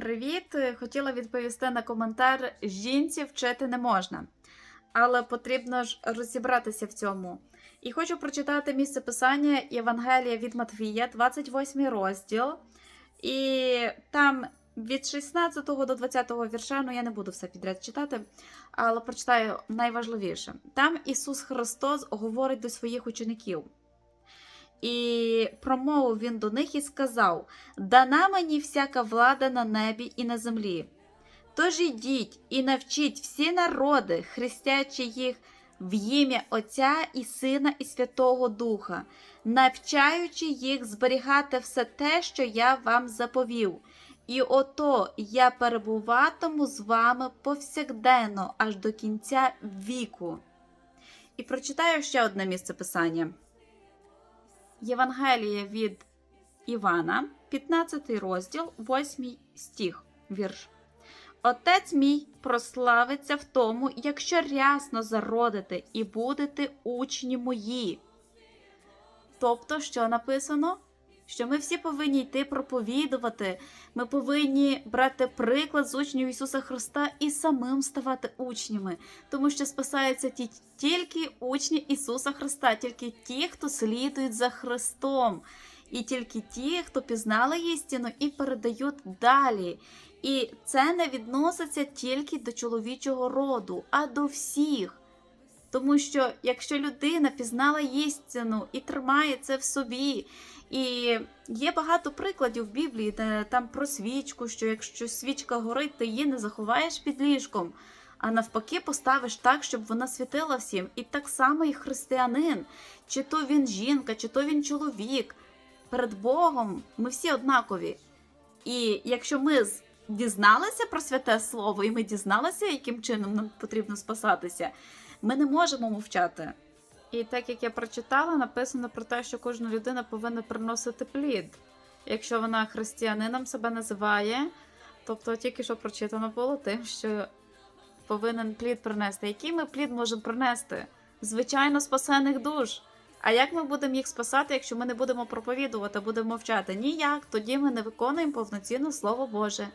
Привіт! Хотіла відповісти на коментар: жінці вчити не можна, але потрібно ж розібратися в цьому. І хочу прочитати місце писання Євангелія від Матвія, 28 розділ. І там від 16 до 20 вірша, ну я не буду все підряд читати, але прочитаю найважливіше. Там Ісус Христос говорить до своїх учеників. І промовив він до них і сказав: Дана мені всяка влада на небі і на землі. Тож ідіть і навчіть всі народи, хрестячи їх в ім'я Отця і Сина і Святого Духа, навчаючи їх зберігати все те, що я вам заповів. І ото я перебуватиму з вами повсякденно аж до кінця віку. І прочитаю ще одне місце писання. Євангелія від Івана, 15 розділ, 8 стих, вірш. Отець мій прославиться в тому, якщо рясно зародите і будете учні мої. Тобто, що написано? Що ми всі повинні йти проповідувати, ми повинні брати приклад з учнів Ісуса Христа і самим ставати учнями, тому що спасаються ті, тільки учні Ісуса Христа, тільки ті, хто слідують за Христом, і тільки ті, хто пізнали істину і передають далі. І це не відноситься тільки до чоловічого роду, а до всіх. Тому що якщо людина пізнала істину і тримає це в собі, і є багато прикладів в Біблії, де там про свічку, що якщо свічка горить, ти її не заховаєш під ліжком, а навпаки, поставиш так, щоб вона світила всім. І так само і християнин, чи то він жінка, чи то він чоловік. Перед Богом ми всі однакові. І якщо ми з- дізналися про святе слово, і ми дізналися, яким чином нам потрібно спасатися, ми не можемо мовчати. І так як я прочитала, написано про те, що кожна людина повинна приносити плід. Якщо вона християнином себе називає, тобто тільки що прочитано було тим, що повинен плід принести. Який ми плід можемо принести? Звичайно, спасених душ. А як ми будемо їх спасати, якщо ми не будемо проповідувати, будемо мовчати? Ніяк. Тоді ми не виконуємо повноцінно Слово Боже.